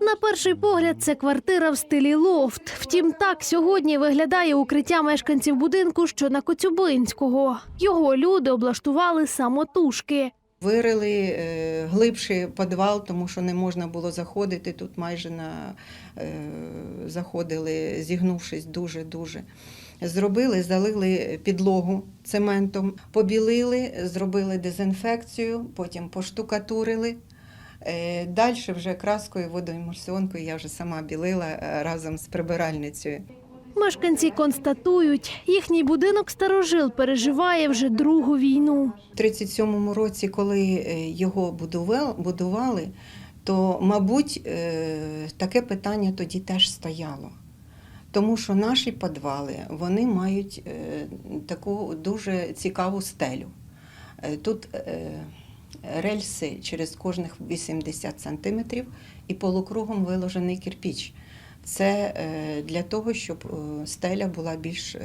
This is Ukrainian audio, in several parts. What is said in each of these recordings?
На перший погляд, це квартира в стилі лофт. Втім, так сьогодні виглядає укриття мешканців будинку, що на Коцюбинського. Його люди облаштували самотужки. Вирили е, глибший підвал, тому що не можна було заходити. Тут майже на, е, заходили, зігнувшись дуже-дуже. Зробили, залили підлогу цементом, побілили, зробили дезінфекцію, потім поштукатурили. Е, Далі вже краскою, водоімульсіонкою я вже сама білила е, разом з прибиральницею. Мешканці констатують, їхній будинок старожил переживає вже другу війну. У 37-му році, коли е, його будували, то, мабуть, таке питання тоді теж стояло. Тому що наші підвали вони мають таку дуже цікаву стелю. Тут рельси через кожних 80 сантиметрів і полукругом виложений кирпіч. Це е, для того, щоб е, стеля була більш е,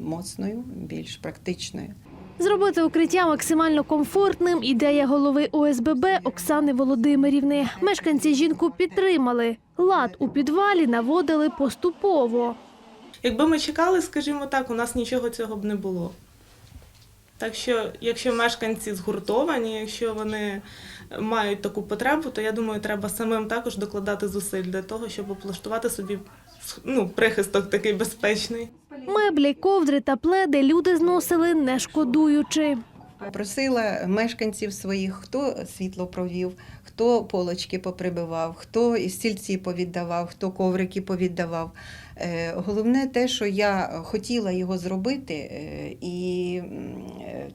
моцною, більш практичною. Зробити укриття максимально комфортним – ідея голови ОСББ Оксани Володимирівни. Мешканці жінку підтримали. Лад у підвалі наводили поступово. Якби ми чекали, скажімо так, у нас нічого цього б не було. Так що, якщо мешканці згуртовані, якщо вони мають таку потребу, то я думаю, треба самим також докладати зусиль для того, щоб облаштувати собі ну, прихисток такий безпечний. Меблі, ковдри та пледи люди зносили не шкодуючи. Просила мешканців своїх, хто світло провів, хто полочки поприбивав, хто стільці повіддавав, хто коврики повіддавав. Е, Головне те, що я хотіла його зробити, е, і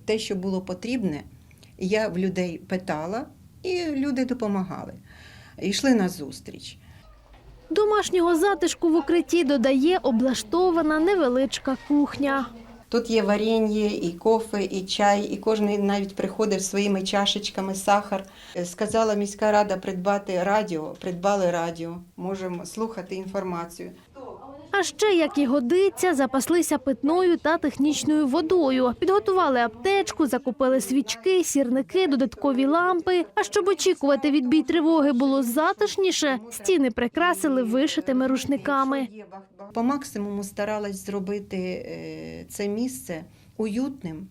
те, що було потрібне, я в людей питала, і люди допомагали. Йшли на зустріч. Домашнього затишку в укритті додає облаштована невеличка кухня. Тут є варенье, і кофе, і чай, і кожен навіть приходив своїми чашечками, сахар. Е, Сказала міська рада придбати радіо, придбали радіо, можемо слухати інформацію. А ще, як і годиться, запаслися питною та технічною водою. Підготували аптечку, закупили свічки, сірники, додаткові лампи. А щоб очікувати відбій тривоги було затишніше, стіни прикрасили вишитими рушниками. По максимуму старалась зробити е, це місце уютним,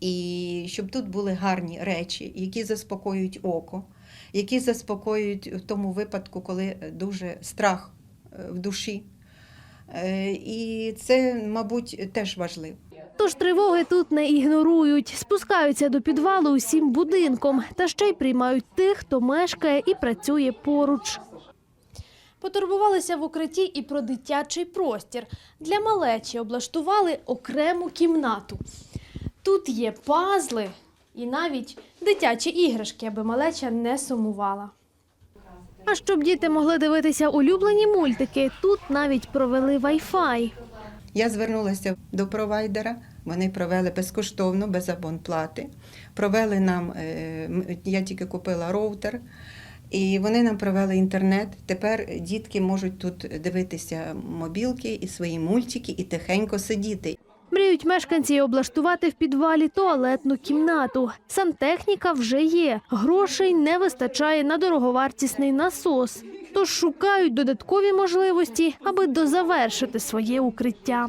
і щоб тут були гарні речі, які заспокоюють око, які заспокоюють в тому випадку, коли дуже страх е, в душі. Е, І це, мабуть, теж важливо. Тож тривоги тут не ігнорують, спускаються до підвалу усім будинком та ще й приймають тих, хто мешкає і працює поруч. Потурбувалися в укритті і про дитячий простір. Для малечі облаштували окрему кімнату. Тут є пазли і навіть дитячі іграшки, аби малеча не сумувала. А щоб діти могли дивитися улюблені мультики, тут навіть провели вай-фай. Я звернулася до провайдера. Вони провели безкоштовно, без абонплати. Провели нам, е, я тільки купила роутер, і вони нам провели інтернет. Тепер дітки можуть тут дивитися мобілки і свої мультики, і тихенько сидіти. Мріють мешканці облаштувати в підвалі туалетну кімнату. Сантехніка вже є. Грошей не вистачає на дороговартісний насос. Тож шукають додаткові можливості, аби дозавершити своє укриття.